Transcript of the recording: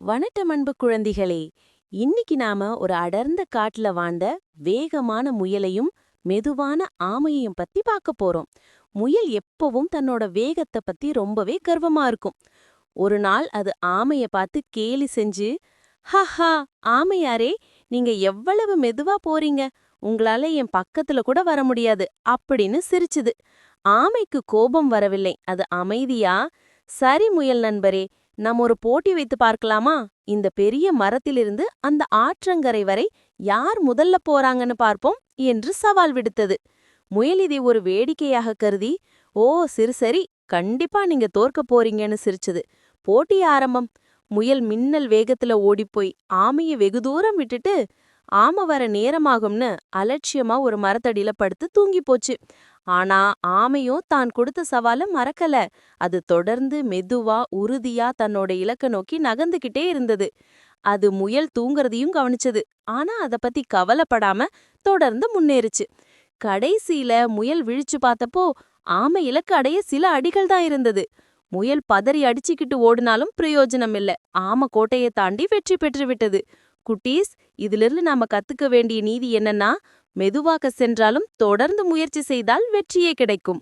வணக்கம் அன்பு குழந்தைகளே. இன்னைக்கு நாம ஒரு அடர்ந்த காட்டுல வாழ்ந்த வேகமான முயலையும் மெதுவான ஆமையையும் பத்தி பார்க்க போறோம். முயல் எப்பவும் தன்னோட வேகத்தை பத்தி ரொம்பவே கர்வமா இருக்கும். ஒரு நாள் அது ஆமைய பார்த்து கேலி செஞ்சு ஹஹா ஆமையாரே நீங்க எவ்வளவு மெதுவா போறீங்க? உங்களால என் பக்கத்துல கூட வர முடியாது அப்படின்னு சிரிச்சுது. ஆமைக்கு கோபம் வரவில்லை. அது அமைதியா சரி முயல் நண்பரே நம்ம ஒரு போட்டி வைத்து பார்க்கலாமா? இந்த பெரிய மரத்திலிருந்து அந்த ஆற்றங்கரை வரை யார் முதல்ல போறாங்கன்னு பார்ப்போம் என்று சவால் விடுத்தது. முயல் இதை ஒரு வேடிக்கையாக கருதி ஓ சிறு சரி கண்டிப்பா நீங்க தோற்க போறீங்கன்னு சிரிச்சது. போட்டி ஆரம்பம். முயல் மின்னல் வேகத்துல ஓடிப்போய் ஆமைய வெகு தூரம் விட்டுட்டு ஆம வர நேரமாகும்னு அலட்சியமா ஒரு மரத்தடியில படுத்து தூங்கி போச்சு. ஆனா ஆமையும் தான் கொடுத்த சவால மறக்கல. அது தொடர்ந்து மெதுவா உறுதியா தன்னோட இலக்க நோக்கி நகர்ந்துகிட்டே இருந்தது. அது முயல் தூங்குறதையும் கவனிச்சது. ஆனா அத பத்தி கவலைப்படாம தொடர்ந்து முன்னேறுச்சு. கடைசியில முயல் விழிச்சு பார்த்தப்போ ஆமை இலக்கு அடைய சில அடிகள் தான் இருந்தது. முயல் பதறி அடிச்சுக்கிட்டு ஓடினாலும் பிரயோஜனம் இல்ல ஆம கோட்டையை தாண்டி வெற்றி பெற்று விட்டது குட்டீஸ் இதிலிருந்து நாம கத்துக்க வேண்டிய நீதி என்னன்னா மெதுவாக சென்றாலும் தொடர்ந்து முயற்சி செய்தால் வெற்றியே கிடைக்கும்.